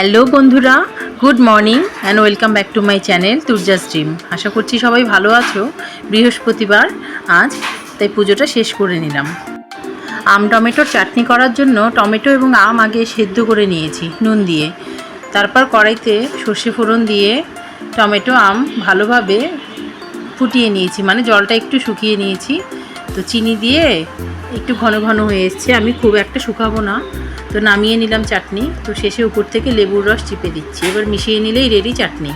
Hello বন্ধুরা, good morning and welcome back to my channel Turjas dream আশা করছি সবাই ভালো আছো। বৃহস্পতিবার, আজ তাই পুজোটা শেষ করে নিলাম। আম, টমেটোর চাটনি করার জন্য টমেটো এবং আম আগে সেদ্ধ করে নিয়েছি, নুন দিয়ে। তারপর কড়াইতে সর্ষে ফোড়ন দিয়ে টমেটো, আম ভালোভাবে ফুটিয়ে নিয়েছি। মানে জলটা একটু শুকিয়ে নিয়েছি। তো চিনি দিয়ে একটু ঘন ঘন হয়ে এসছে। আমি খুব একটা শুকাবো না। তো নামিয়ে নিলাম চাটনি। তো শেষে উপর থেকে লেবুর রস চিপে দিচ্ছি। এবার মিশিয়ে নিলেই রেডি চাটনি।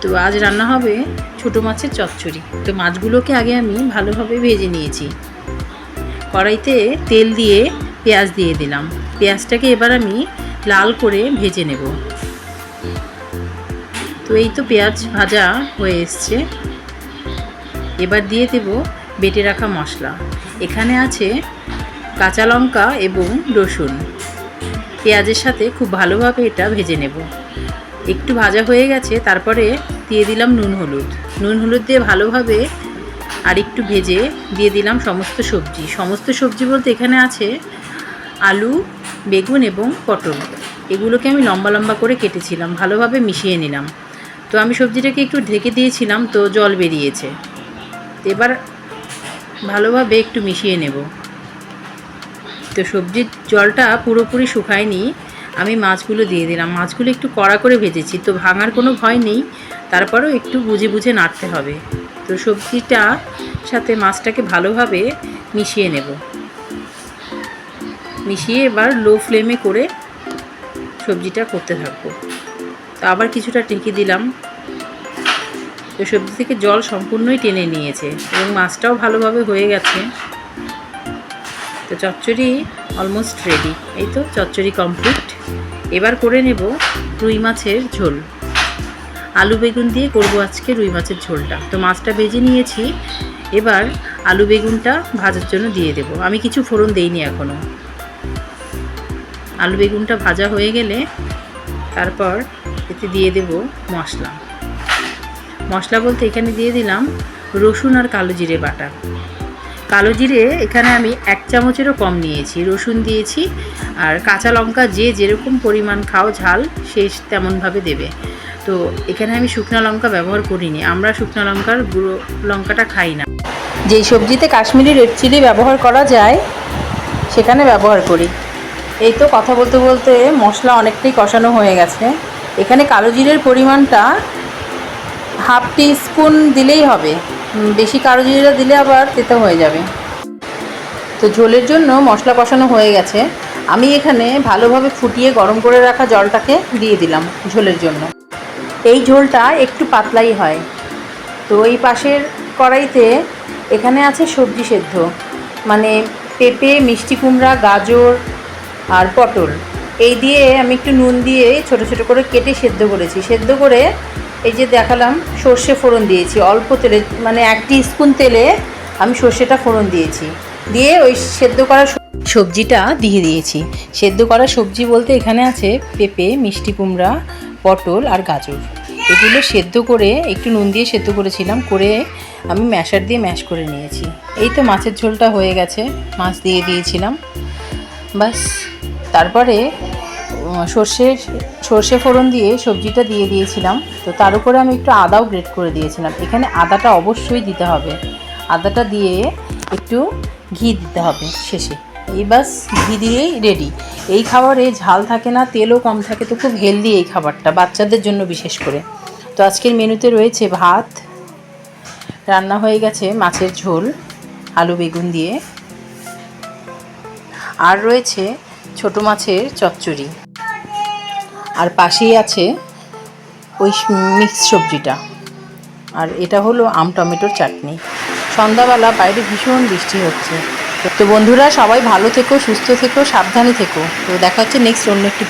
তো আজ রান্না হবে ছোটো মাছের চচ্চড়ি। তো মাছগুলোকে আগে আমি ভালোভাবে ভেজে নিয়েছি। কড়াইতে তেল দিয়ে পেঁয়াজ দিয়ে দিলাম। পেঁয়াজটাকে এবার আমি লাল করে ভেজে নেব। তো এই তো পেঁয়াজ ভাজা হয়ে এসছে। এবার দিয়ে দেব বেটে রাখা মশলা। এখানে আছে কাঁচা লঙ্কা এবং রসুন। পেঁয়াজের সাথে খুব ভালোভাবে এটা ভেজে নেব। একটু ভাজা হয়ে গেছে, তারপরে দিয়ে দিলাম নুন হলুদ। নুন হলুদ দিয়ে ভালোভাবে আর একটু ভেজে দিয়ে দিলাম সমস্ত সবজি। সমস্ত সবজি বলতে এখানে আছে আলু, বেগুন এবং পটল। এগুলোকে আমি লম্বা লম্বা করে কেটেছিলাম, ভালোভাবে মিশিয়ে নিলাম। তো আমি সবজিটাকে একটু ঢেকে দিয়েছিলাম, তো জল বেরিয়েছে। এবার ভালোভাবে একটু মিশিয়ে নেব। তো সবজির জলটা পুরোপুরি শুকায়নি। আমি মাছগুলো দিয়ে দিলাম। মাছগুলো একটু কড়া করে ভেজেছি, তো ভাঙার কোনো ভয় নেই। তারপরেও একটু বুঝে বুঝে নাড়তে হবে। তো সবজিটা সাথে মাছটাকে ভালোভাবে মিশিয়ে নেব। মিশিয়ে এবার লো ফ্লেমে করে সবজিটা করতে থাকব। তো আবার কিছুটা ঢেকে দিলাম। তো সবজি থেকে জল সম্পূর্ণই টেনে নিয়েছে এবং মাছটাও ভালোভাবে হয়ে গেছে। তো চচ্চড়ি অলমোস্ট রেডি এই তো চচ্চড়ি কমপ্লিট এবার করে নেব রুই মাছের ঝোল। আলু বেগুন দিয়ে করব আজকে রুই মাছের ঝোলটা। তো মাছটা ভেজে নিয়েছি। এবার আলু বেগুনটা ভাজার জন্য দিয়ে দেব। আমি কিছু ফোড়ন দেইনি এখনও আলু বেগুনটা ভাজা হয়ে গেলে তারপর এতে দিয়ে দেব মশলা। মশলা বলতে এখানে দিয়ে দিলাম রসুন আর কালো জিরে বাটা। কালো জিরে, এখানে আমি এক চামচেরও কম নিয়েছি। রসুন দিয়েছি আর কাঁচা লঙ্কা যে যেরকম পরিমাণ খাও ঝাল, সে তেমনভাবে দেবে। তো এখানে আমি শুকনো লঙ্কা ব্যবহার করিনি। আমরা শুকনো লঙ্কার গুঁড়ো লঙ্কাটা খাই না। যেই সবজিতে কাশ্মীরি রেড চিলি ব্যবহার করা যায়, সেখানে ব্যবহার করি। এই তো কথা বলতে বলতে মশলা অনেকটাই কষানো হয়ে গেছে। এখানে কালো জিরের পরিমাণটা হাফ টি স্পুন দিলেই হবে। বেশি কালো জিরা দিলে আবার তেতো হয়ে যাবে। তো ঝোলের জন্য মশলা কষানো হয়ে গেছে। আমি এখানে ভালোভাবে ফুটিয়ে গরম করে রাখা জলটাকে দিয়ে দিলাম ঝোলের জন্য। এই ঝোলটা একটু পাতলাই হয়। তো এই পাশের কড়াইতে এখানে আছে সবজি সেদ্ধ মানে পেঁপে, মিষ্টি কুমড়া, গাজর আর পটল। এই দিয়ে আমি একটু নুন দিয়ে ছোট ছোট করে কেটে সেদ্ধ করেছি। সেদ্ধ করে এই যে দেখালাম সর্ষে ফোড়ন দিয়েছি। অল্প তেলে মানে এক স্পুন তেলে আমি সর্ষেটা ফোড়ন দিয়েছি। দিয়ে ওই সেদ্ধ করা সবজিটা দিয়ে দিয়েছি। সেদ্ধ করা সবজি বলতে এখানে আছে পেঁপে মিষ্টি কুমড়া পটল আর গাজর। এগুলো সেদ্ধ করে একটু নুন দিয়ে সেদ্ধ করেছিলাম করে আমি ম্যাশার দিয়ে ম্যাশ করে নিয়েছি। এই তো মাছের ঝোলটা হয়ে গেছে মাছ দিয়ে দিয়েছিলাম। বাস তারপরে উম, সর্ষে ফোড়ন দিয়ে সবজিটা দিয়ে দিয়েছিলাম। তো তার উপরে আমি একটু আদাও গ্রেট করে দিয়েছিলাম। এখানে আদাটা অবশ্যই দিতে হবে। আদাটা দিয়ে একটু ঘি দিতে হবে শেষে। এই বাস ঘি দিয়েই রেডি এই খাবারে ঝাল থাকে না, তেলও কম থাকে, তো খুব হেলদি এই খাবারটা, বাচ্চাদের জন্য বিশেষ করে। তো আজকের মেনুতে রয়েছে ভাত, রান্না হয়ে গেছে মাছের ঝোল, আলু বেগুন দিয়ে। আর রয়েছে ছোট মাছের চচ্চড়ি। আর পাশেই আছে ওই মিক্স সবজিটা। আর এটা হলো আম, টমেটোর চাটনি। সন্ধ্যাবেলা বাইরে ভীষণ বৃষ্টি হচ্ছে। তো বন্ধুরা, সবাই ভালো থেকো, সুস্থ থেকো, সাবধানে থেকো। তো দেখা হচ্ছে নেক্সট অন্য একটি